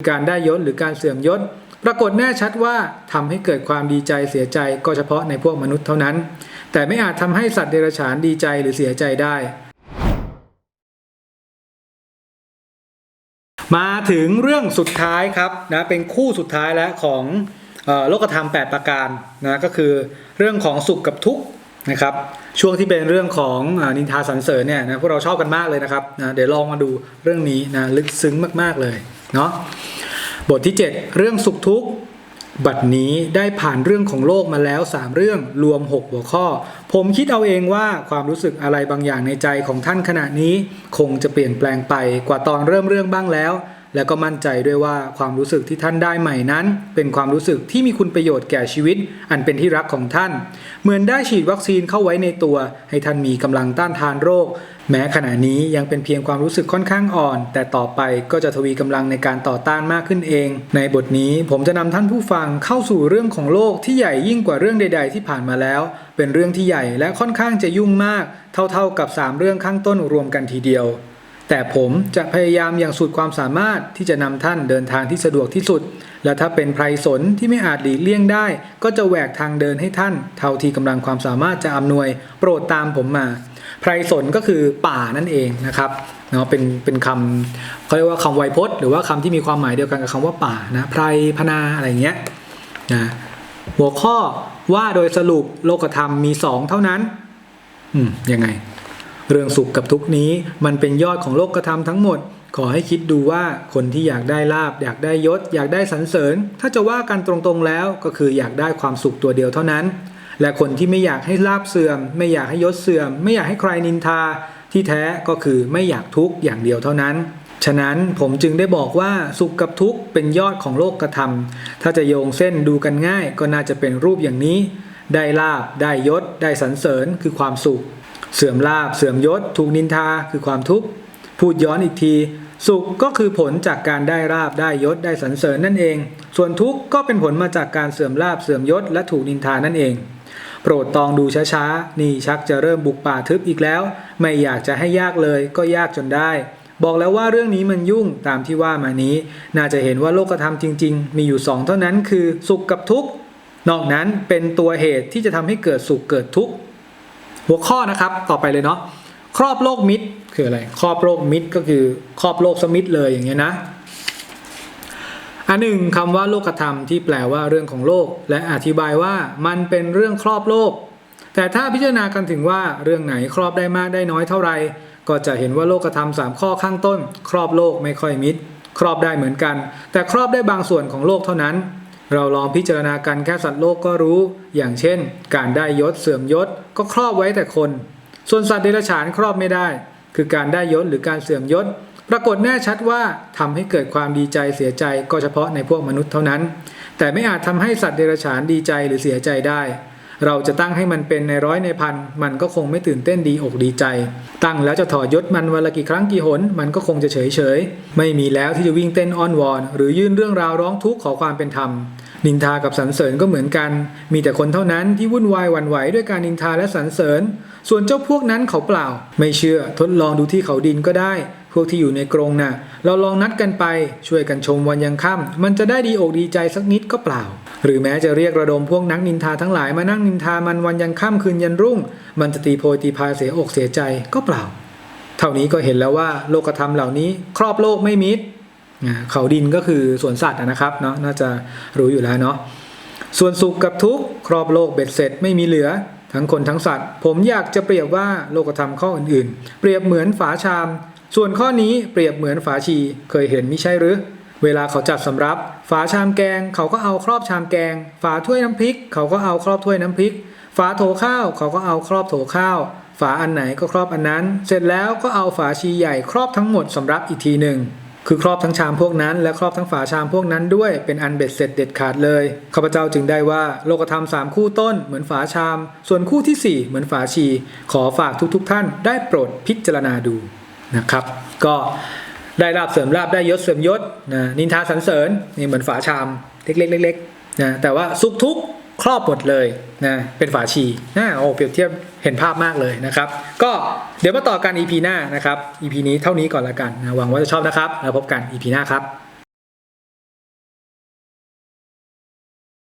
การได้ยศหรือการเสื่อมยศ ปรากฏแน่ชัดว่าทำให้เกิดความดีใจเสียใจก็เฉพาะในพวกมนุษย์เท่านั้น แต่ไม่อาจทำให้สัตว์เดรัจฉานดีใจหรือเสียใจได้ มาถึงเรื่องสุดท้ายครับนะเป็นคู่สุดท้ายแล้วของโลกธรรม 8 ประการนะก็คือเรื่องของสุขกับทุกข์นะครับช่วงที่เป็นเรื่องของอนินทาสรรเสริญเนี่ยนะพวกเราชอบกันมากเลยนะครับนะเดี๋ยวลองมาดูเรื่องนี้นะลึกซึ้งมากๆเลย เนาะบทที่ 7 เรื่องสุขทุกข์บัดนี้ได้ผ่านเรื่องของโลกมาแล้ว 3 เรื่องรวม 6 หัวข้อ ผมคิดเอาเองว่าความรู้สึกอะไรบางอย่างในใจของท่านขณะนี้ คงจะเปลี่ยนแปลงไปกว่าตอนเริ่มเรื่องบ้างแล้ว และก็มั่นใจด้วยว่าความรู้สึกที่ท่านได้ใหม่นั้น เป็นความรู้สึกที่มีคุณประโยชน์แก่ชีวิต อันเป็นที่รักของท่าน เหมือนได้ฉีดวัคซีนเข้าไว้ในตัว ให้ท่านมีกำลังต้านทานโรค แม้ขณะนี้ยังเป็นเพียงความรู้สึกค่อนข้างอ่อน แต่ต่อไปก็จะทวีกำลังในการต่อต้านมากขึ้นเอง ในบทนี้ผมจะนำท่านผู้ฟังเข้าสู่เรื่องของโลกที่ใหญ่ยิ่งกว่าเรื่องใด ๆ ที่ผ่านมาแล้ว เป็นเรื่องที่ใหญ่และค่อนข้างจะยุ่งมาก เท่าๆกับ 3 เรื่องข้างต้นรวมกันทีเดียว แต่ผมจะพยายามอย่างสุดความสามารถที่จะนำท่านเดินทางที่สะดวกที่สุด และถ้าเป็นไพรสนที่ไม่อาจหลีกเลี่ยงได้ ก็จะแหวกทางเดินให้ท่าน เท่าที่กำลังความสามารถจะอำนวย โปรดตามผมมาไพรสนก็คือป่านั่นเองนะครับเนาะเป็นเป็นคำเขาเรียกว่าคำไวยพจน์ หรือว่าคำที่มีความหมายเดียวกันกับคำว่าป่านะไพรพนาอะไรอย่างเงี้ยนะหัวข้อว่าโดยสรุปโลกธรรมมีสองเท่านั้น อืมยังไง เรื่องสุขกับทุกนี้มันเป็นยอดของโลกธรรมทั้งหมด ขอให้คิดดูว่าคนที่อยากได้ลาบ อยากได้ยศ อยากได้สรรเสริญ ถ้าจะว่ากันตรงๆแล้วก็คืออยากได้ความสุขตัวเดียวเท่านั้น และคนที่ไม่อยากให้ลาบเสื่อม ไม่อยากให้ยศเสื่อม ไม่อยากให้ใครนินทา ที่แท้ก็คือไม่อยากทุกข์อย่างเดียวเท่านั้นฉะนั้นผมจึงได้บอกว่าสุขกับทุกข์เป็นยอดของโลกธรรมถ้าจะโยงเส้นดูกันง่ายก็น่าจะเป็นรูปอย่างนี้ ได้ลาบ ได้ยศ ได้สรรเสริญคือความสุข เสื่อมลาบเสื่อมยศ ถูกนินทาคือความทุกข์ พูดย้อนอีกที สุขก็คือผลจากการได้ลาบได้ยศได้สรรเสริญนั่นเอง ส่วนทุกข์ก็เป็นผลมาจากการเสื่อมลาบเสื่อมยศและถูกนินทานั่นเอง โปรดตองดูช้าๆ นี่ชักจะเริ่มบุกป่าทึบอีกแล้ว ไม่อยากจะให้ยากเลยก็ยากจนได้ บอกแล้วว่าเรื่องนี้มันยุ่งตามที่ว่ามานี้ น่าจะเห็นว่าโลกธรรมจริง ๆ มีอยู่สองเท่านั้นคือสุขกับทุกข์ นอกนั้นเป็นตัวเหตุที่จะทำให้เกิดสุขเกิดทุกข์ หัวข้อนะครับต่อไปเลยเนาะครอบโลกมิดคืออะไร ครอบโลกมิดก็คือครอบโลกสมิดเลยอย่างเงี้ยนะอันหนึ่งคำว่าโลกธรรมที่แปลว่าเรื่องของโลก และอธิบายว่ามันเป็นเรื่องครอบโลก แต่ถ้าพิจารณากันถึงว่าเรื่องไหนครอบได้มากได้น้อยเท่าไหร่ก็จะเห็นว่าโลกธรรมสามข้อข้างต้น ครอบโลกไม่ค่อยมิด ครอบได้เหมือนกัน แต่ครอบได้บางส่วนของโลกเท่านั้น เราลองพิจารณากันแค่สัตว์โลกก็รู้ อย่างเช่น การได้ยศเสื่อมยศก็ครอบไว้แต่คน ส่วนสัตว์เดรัจฉานครอบไม่ได้ คือการได้ยศหรือการเสื่อมยศ ปรากฏแน่ชัดว่าทำให้เกิดความดีใจเสียใจก็เฉพาะในพวกมนุษย์เท่านั้น แต่ไม่อาจทำให้สัตว์เดรัจฉานดีใจหรือเสียใจได้ เราจะตั้งให้มันเป็นในร้อยในพัน มันก็คงไม่ตื่นเต้นดีอกดีใจ ตั้งแล้วจะถอดยศมันวันละกี่ครั้งกี่หน มันก็คงจะเฉยเฉยไม่มีแล้วที่จะวิ่งเต้นอ้อนวอน หรือยื่นเรื่องราวร้องทุกข์ขอความเป็นธรรมนินทากับสรรเสริญก็เหมือนกัน มีแต่คนเท่านั้นที่วุ่นวายหวั่นไหวด้วยการนินทาและสรรเสริญ ส่วนเจ้าพวกนั้นเขาเปล่า ไม่เชื่อทดลองดูที่เขาดินก็ได้ พวกที่อยู่ในกรงน่ะ เราลองนัดกันไปช่วยกันชมวันยังค่ำมันจะได้ดีอกดีใจสักนิดก็เปล่า หรือแม้จะเรียกระดมพวกนักนินทาทั้งหลายมานั่งนินทามันวันยังค่ำคืนยันรุ่ง มันจะตีโพยตีพายเสียอกเสียใจก็เปล่า เท่านี้ก็เห็นแล้วว่าโลกธรรมเหล่านี้ครอบโลกไม่มิดอ่าเขาดินก็คือสวนสัตว์นะครับเนาะน่าจะรู้อยู่แล้วเนาะส่วนสุขกับทุกข์ครอบโลกเบ็ดเสร็จไม่มีเหลือ ทั้งคนทั้งสัตว์ ผมอยากจะเปรียบว่าโลกธรรมข้ออื่นๆ เปรียบเหมือนฝาชาม ส่วนข้อนี้เปรียบเหมือนฝาชีเคยเห็นมิใช่หรือ เวลาเขาจัดสำรับ ฝาชามแกง เขาก็เอาครอบชามแกง ฝาถ้วยน้ำพริก เขาก็เอาครอบถ้วยน้ำพริก ฝาโถข้าวเขาก็เอาครอบโถข้าว ฝาอันไหนก็ครอบอันนั้น เสร็จแล้วก็เอาฝาชีใหญ่ครอบทั้งหมดสำรับอีกทีหนึ่ง คือครอบทั้งชามพวกนั้น และครอบทั้งฝาชามพวกนั้นด้วยเป็นอันเบ็ดเสร็จเด็ดขาดเลยข้าพเจ้าจึงได้ว่าโลกธรรมสามคู่ต้นเหมือนฝาชาม ส่วนคู่ที่สี่เหมือนฝาชี ขอฝากทุกๆทท่านได้โปรดพิจารณาดูนะครับ ก็ได้ลาบเสริมลาบได้ยศเสริมยศนะนินทาสรรเสริญนี่เหมือนฝาชามเล็กๆๆนะแต่ว่าสุขทุกข์ ครอบหมดเลยนะเป็นฝาชีนะโอ้เปรียบเทียบเห็นภาพมากเลยนะครับ ก็เดี๋ยวมาต่อกัน EP หน้านะครับ EP นี้เท่านี้ก่อนละกันนะหวังว่าจะชอบนะครับ แล้วพบกัน EP หน้าครับ